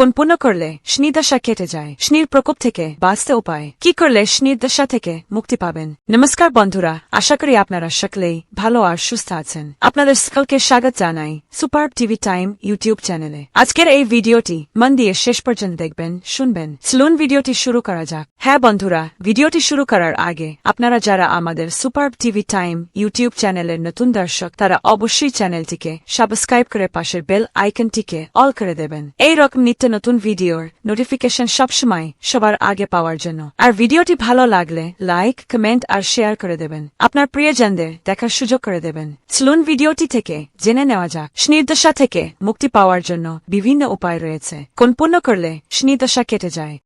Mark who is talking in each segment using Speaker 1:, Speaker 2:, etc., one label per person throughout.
Speaker 1: কোন পুণ্য করলে স্নিদশা কেটে যায়? স্নির প্রকোপ থেকে বাঁচতে উপায়? কি করলে স্নিদশা থেকে মুক্তি পাবেন? নমস্কার বন্ধুরা, আশা করি আপনারা সকলেই ভালো আর সুস্থ আছেন। আপনাদের সকলকে স্বাগত জানাই সুপার টিভি টাইম ইউটিউব চ্যানেলে। আজকের এই ভিডিওটি মন দিয়ে শেষ পর্যন্ত দেখবেন, শুনবেন। স্লুন ভিডিওটি শুরু করা যাক। হ্যাঁ বন্ধুরা, ভিডিওটি শুরু করার আগে আপনারা যারা আমাদের সুপার টিভি টাইম ইউটিউব চ্যানেলের নতুন দর্শক, তারা অবশ্যই চ্যানেলটিকে সাবস্ক্রাইব করে পাশের বেল আইকনটিকে অল করে দেবেন। এই রকম নিত্য নতুন ভিডিওর নোটিফিকেশন সবসময় সবার আগে পাওয়ার জন্য। আর ভিডিওটি ভালো লাগলে লাইক কমেন্ট আর শেয়ার করে দেবেন। আপনার প্রিয়জনদের দেখার সুযোগ করে দেবেন। স্লুন ভিডিওটি থেকে জেনে নেওয়া যাক স্নির্দশা থেকে মুক্তি পাওয়ার জন্য বিভিন্ন উপায় রয়েছে। কোন পূর্ণ করলে স্নির্দশা কেটে যায়?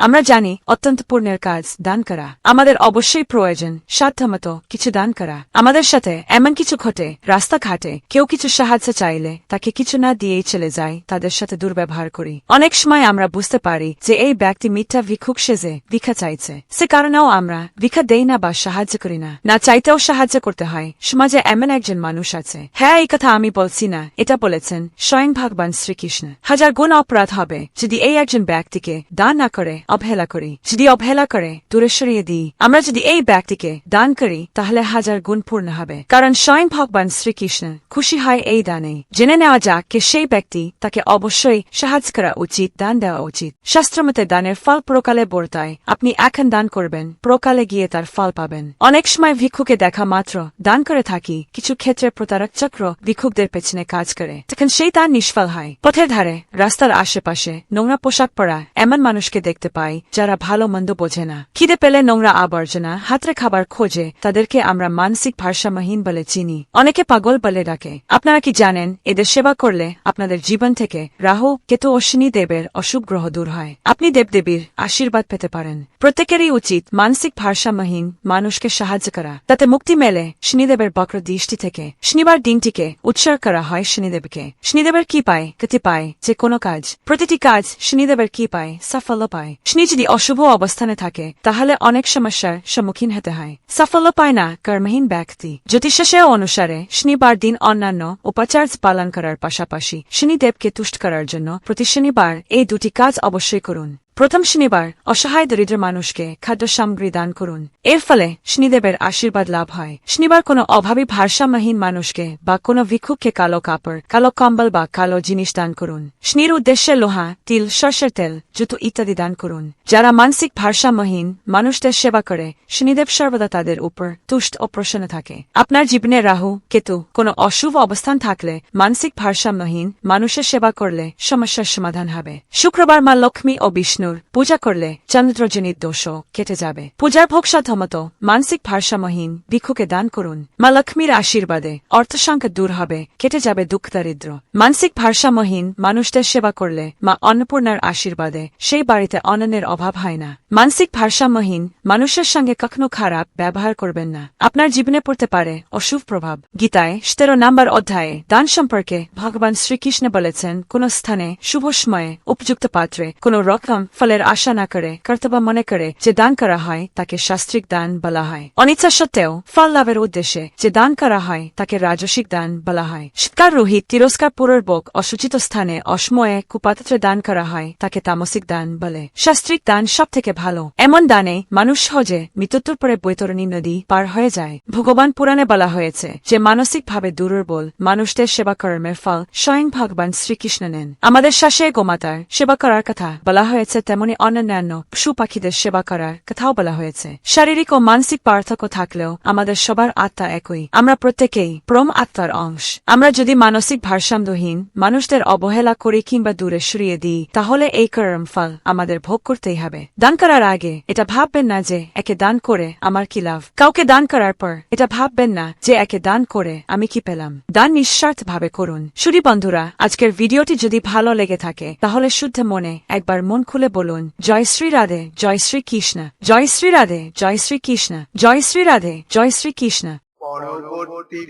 Speaker 1: আমরা জানি, অত্যন্ত পূর্ণের কাজ, দান করা। আমাদের অবশ্যই প্রয়োজন, সাধ্যমতো কিছু দান করা। আমাদের সাথে এমন কিছু ঘটে, রাস্তাঘাটে কেউ কিছু সাহায্য চাইলে তাকে কিছু না দিয়েই চলে যায় তাদের সাথে দুর্ব্যবহার করি। অনেক সময় আমরা বুঝতে পারি যে এই ব্যক্তি মিথ্যা ভিক্ষুক সেজে ভিক্ষা চাইছে। সে কারণেও আমরা ভিক্ষা দেই না বা সাহায্য করি না। না চাইতেও সাহায্য করতে হয়। সমাজে এমন একজন মানুষ আছে। হ্যাঁ এই কথা আমি বলছি না, এটা বলেছেন স্বয়ং ভগবান শ্রীকৃষ্ণ। হাজার গুণ অপরাধ হবে যদি এই একজন ব্যক্তিকে দান না করে। অবহেলা করি। যদি অবহেলা করে, দূরে সরিয়ে দিই। আমরা যদি এই ব্যক্তিকে দান করি, তাহলে হাজার গুণ পূর্ণ হবে। কারণ স্বয়ং ভগবান শ্রীকৃষ্ণ খুশি হয় এই দানে। জেনে নেওয়া যাক কে সেই ব্যক্তি তাকে অবশ্যই সাহায্য করা উচিত, দান দেওয়া উচিত। শাস্ত্রমতে দানের ফল প্রকালে বর্তায়। আপনি এখন দান করবেন, প্রকালে গিয়ে তার ফল পাবেন। অনেক সময় ভিক্ষুকে দেখা মাত্র দান করে থাকি, কিছু ক্ষেত্রে প্রতারক চক্র ভিক্ষুকদের পেছনে কাজ করে। তখন সেই দান নিষ্ফল হয়। পথের ধারে, রাস্তার আশেপাশে, নোংরা পোশাক পরা, এমন মানুষকে দেখতে পাই যারা ভালো মন্দ বোঝে না। খিদে পেলে নোংরা আবর্জনা, হাতরে খাবার খোঁজে, তাদেরকে আমরা মানসিক ভারসাম্যহীন বলে চিনি। অনেকে পাগল বলে ডাকে। আপনারা কি জানেন, এদের সেবা করলে আপনাদের জীবন থেকে রাহু, কেতু ও শনি দেবের অশুভ গ্রহ দূর হয়। আপনি দেবদেবীর আশীর্বাদ পেতে পারেন। প্রত্যেকেরই উচিত মানসিক ভারসাম্যহীন মানুষকে সাহায্য করা। তাতে মুক্তি মেলে শনিদেবের বক্র দৃষ্টি থেকে। শনিবার দিনটিকে উৎসর্গ করা হয় শনিদেবকে। শনিদেবের কি পায় গতি পায় যে কোনো কাজ। প্রতিটি কাজ শনিদেবের কি পায় সাফল্য পায়। শনি যদি অশুভ অবস্থানে থাকে, তাহলে অনেক সমস্যার সম্মুখীন হতে হয়। সাফল্য পায় না কর্মহীন ব্যক্তি। জ্যোতিষে অনুসারে শনিবার দিন অন্যান্য উপাচার্য পালন করার পাশাপাশি শনিদেবকে তুষ্ট করার জন্য প্রতি শনিবার এই দুটি কাজ অবশ্যই করুন। প্রথম শনিবার অসহায় দরিদ্র মানুষকে খাদ্য সামগ্রী দান করুন। এর ফলে শনিদেবের আশীর্বাদ লাভ হয়। শনিবার কোনো অভাবী ভারসাম্যহীন মানুষকে বা কোনো ভিক্ষুককে কালো কাপড়, কালো কম্বল বা কালো জিনিস দান করুন। শনির উদ্দেশ্যে লোহা, তিল, সর্ষের তেল, জুতো ইত্যাদি দান করুন। যারা মানসিক ভারসাম্যহীন মানুষদের সেবা করে, শনিদেব সর্বদা তাদের উপর তুষ্ট ও প্রসন্ন থাকে। আপনার জীবনে রাহু, কেতু কোনো অশুভ অবস্থান থাকলে, মানসিক ভারসাম্যহীন মানুষের সেবা করলে সমস্যার সমাধান হবে। শুক্রবার মা লক্ষ্মী ও বিষ্ণুর পূজা করলে চন্দ্রজনিত দোষও কেটে যাবে। পূজার ভোগ সাধ্যমত মানসিক ভারসাম্যহীন ভিক্ষুকে দান করুন। মা লক্ষ্মীর আশীর্বাদে অর্থ সংকট দূর হবে, কেটে যাবে দুঃখ দারিদ্র মানসিক ভারসাম্যহীন মানুষদের সেবা করলে মা অন্নপূর্ণার আশীর্বাদে সেই বাড়িতে অন্নের অভাব হয় না। মানসিক ভারসাম্যহীন মানুষের সঙ্গে কখনো খারাপ ব্যবহার করবেন না। আপনার জীবনে পড়তে পারে অশুভ প্রভাব। গীতায় তেরো নাম্বার অধ্যায়ে দান সম্পর্কে ভগবান শ্রীকৃষ্ণ বলেছেন, কোন স্থানে শুভ সময়ে উপযুক্ত পাত্রে কোন রকম ফলের আশা না করে, কর্তব্য মনে করে যে দান করা হয়, তাকে শাস্ত্রিক দান বলা হয়। অনিচ্ছা সত্ত্বেও, ফল লাভের উদ্দেশ্যে যে দান করা হয়, তাকে রাজসিক দান বলা হয়। শীতকার রোহিত তিরস্কার পূর্বক অসুচিত স্থানে অসময়ে কুপাত্রে দান করা হয়, তাকে তামসিক দান বলে। শাস্ত্রিক দান সব থেকে ভালো। এমন দানে মানুষ সহজে মৃত্যুর পরে বৈতরণী নদী পার হয়ে যায়। ভগবান পুরাণে বলা হয়েছে যে মানসিকভাবে দুর্বল মানুষদের সেবা কর্মের ফল স্বয়ং ভগবান শ্রীকৃষ্ণ নেন। আমাদের শ্বাসে গোমাতার সেবা করার কথা বলা হয়েছে তেমনি অন্যান্য পশু পাখিদের সেবা করার কথাও বলা হয়েছে। শারীরিক ও মানসিক পার্থক্য থাকলেও আমাদের সবার আত্মা একই। আমরা প্রত্যেকেই প্রম আত্মার অংশ। আমরা যদি মানসিক ভারসাম্যহীন মানুষদের অবহেলা করি কিংবা দূরে সরিয়ে দিই, তাহলে এই কর্ম ফল আমাদের ভোগ করতেই হবে। দান করার আগে এটা ভাববেন না যে একে দান করে আমার কি লাভ? কাউকে দান করার পর এটা ভাববেন না যে একে দান করে আমি কি পেলাম? দান নিঃস্বার্থ ভাবে করুন। শুধু বন্ধুরা, আজকের ভিডিওটি যদি ভালো লেগে থাকে, তাহলে শুদ্ধ মনে একবার মন খুলে বলুন, জয় শ্রী রাধে, জয় শ্রী কৃষ্ণ, জয় শ্রী রাধে, জয় শ্রী কৃষ্ণ, জয় শ্রী রাধে, জয় শ্রী কৃষ্ণ।
Speaker 2: পরবর্তী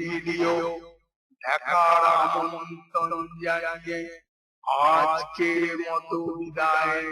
Speaker 2: মতো বিদায়